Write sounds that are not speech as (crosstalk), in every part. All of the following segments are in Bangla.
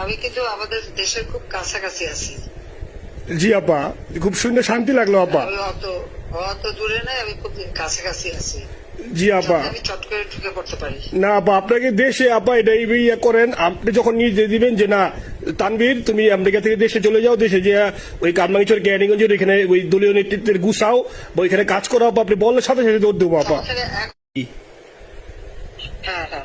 আমি কিন্তু আমাদের দেশের খুব কাছাকাছি আছি। জি আপা। খুব শুনে শান্তি লাগল আপা। আমি অত অত দূরে নাই আমি খুব কাছাকাছি আছি। জি আপা। না আপা আপনাকে দেশে আপা এটা এই ইয়ে করেন আপনি যখন নিয়ে দিবেন যে না তানভীর তুমি আমেরিকা থেকে দেশে চলে যাও দেশে যে ওই কারমাঙ্গিচর জ্ঞানীগঞ্জের এখানে ওই দলীয় নেতৃত্বের গুছাও বা ওইখানে কাজ করো আপা আপনি বললে সাথে সাথে দৌড় দেবো আপা। হ্যাঁ হ্যাঁ।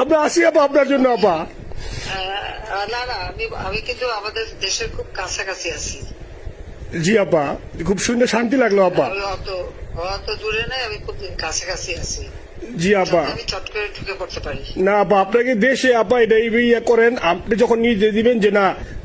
আমরা আসি আপা আপনার জন্য আপা না না আমি আমি কিন্তু আমাদের দেশের খুব কাছাকাছি আছি। জি আপা খুব শুনে শান্তি লাগল আপা আমি অত অত দূরে নাই আমি খুব কাছাকাছি আছি। জি আপা না আপা আপনাকে দেশে আপা এটা এই ইয়ে করেন আপনি যখন নিজে দিবেন যে না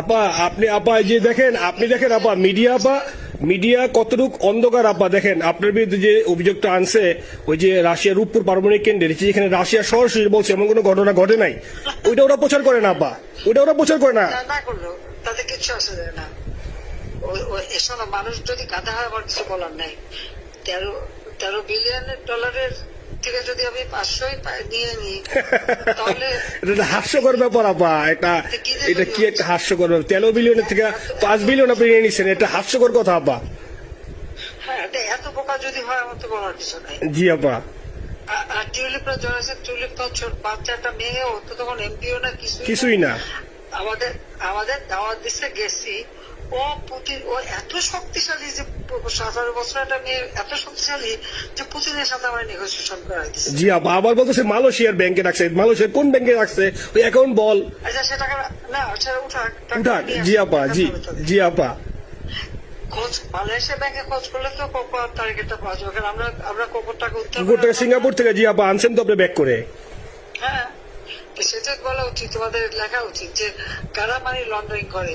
আপা, আপনি আপা যে দেখেন, আপনি দেখেন আপা মিডিয়া আপা মিডিয়া কতটুক অন্ধকার আপা, দেখেন, আপনার বিরুদ্ধে যে অভিযোগটা আনছে, ওই যে রাশিয়ার রূপপুর পারমাণবিক কেন্দ্রে যেখানে রাশিয়া সরাসরি বলছে, এমন কোনো ঘটনা ঘটে নাই? ওইটা ওরা প্রচার করে না আপা, ওইটা ওরা প্রচার করে না। তাদের কিচ্ছু আসে না। এসব মানুষ যদি গাধা হয়, আমার কিছু বলার নাই। তেরো তেরো বিলিয়ন ডলারের থেকে যদি আমি পাঁচশোই নিয়ে নিই তাহলে (laughs) এটা হাস্যকর ব্যাপার আপা। এটা এটা কি একটা হাস্যকর ব্যাপার? তেরো বিলিয়নের থেকে পাঁচ বিলিয়ন আপনি নিয়ে নিচ্ছেন এটা হাস্যকর কথা আপা। হ্যাঁ এত বোকা যদি হয় আমার তো বলার কিছু নাই। জি আপা। আর- আর টিউলিপরা টিউলিপ তো বাচ্চাটা মেয়ে ও তো তখন এমপিও না কিছুই না। কিছুই না। আমাদের আমাদের দাওয়াত দিচ্ছে গেছি ও পুতিন ও এত শক্তিশালী যে সতেরো বছর একটা মেয়ে এত শক্তিশালী যে পুতিনের সাথে আমার নেগোসিয়েশন করা জি আপা আবার বলতেছে মালয়েশিয়ার ব্যাংকে রাখছে। মালয়েশিয়ার কোন ব্যাংকে রাখছে? ওই অ্যাকাউন্ট বল। আচ্ছা সে টাকা না সেটা উঠাক টাকা উঠাক। জি আপা জি জি আপা। খোঁজ মালয়েশিয়া ব্যাংকে খোঁজ করলে তো কোপার টার্গেটটা পাওয়া যাবে। কারণ আমরা আমরা কোপার টাকা উত্তর কুকুর থেকে সিঙ্গাপুর থেকে জি আপা আনছেন তো আপনি ব্যাক করে। হ্যাঁ সেটা বলা উচিত তোমাদের লেখা উচিত যে কারা মানি লন্ডারিং করে?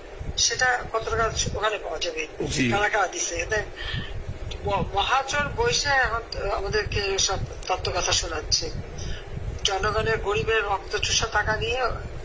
সেটা কত টাকা ওখানে পাওয়া যাবে। টাকা দিছে। কারা দিচ্ছে এতে ম- মহাচর বৈশে এখন আমাদেরকে সব তত্ত্ব কথা শোনাচ্ছে। জনগণের গরিবের রক্ত চুষা টাকা নিয়ে